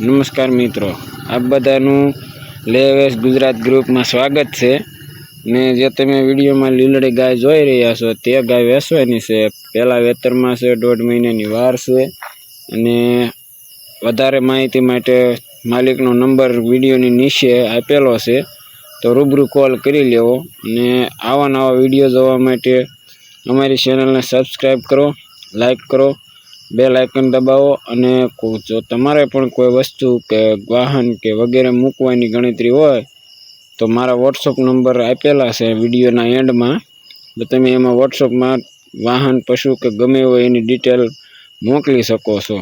નમસ્કાર મિત્રો. આપ બધાનું લેવેસ ગુજરાત ગ્રુપમાં સ્વાગત છે. ને જે તમે વિડીયોમાં લીલડી ગાય જોઈ રહ્યા છો, તે ગાય વેચવાની છે. પહેલાં વેતરમાં છે, દોઢ મહિનાની વાર છે. અને વધારે માહિતી માટે માલિકનો નંબર વિડીયોની નીચે આપેલો છે. તો રૂબરૂ કોલ કરી લેવો અને આવા નવા વીડિયો જોવા માટે અમારી ચેનલને સબસ્ક્રાઈબ કરો લાઈક કરો બેલ આઇકન દબાવો અને જો તમારે પણ કોઈ વસ્તુ કે વાહન કે વગેરે મૂકવાની ગણતરી હોય, તો મારા વોટ્સઅપ નંબર આપેલા છે વિડીયોના એન્ડમાં. તો તમે એમાં વોટ્સઅપમાં વાહન, પશુ કે ગમે હોય એની ડિટેલ મોકલી શકો છો.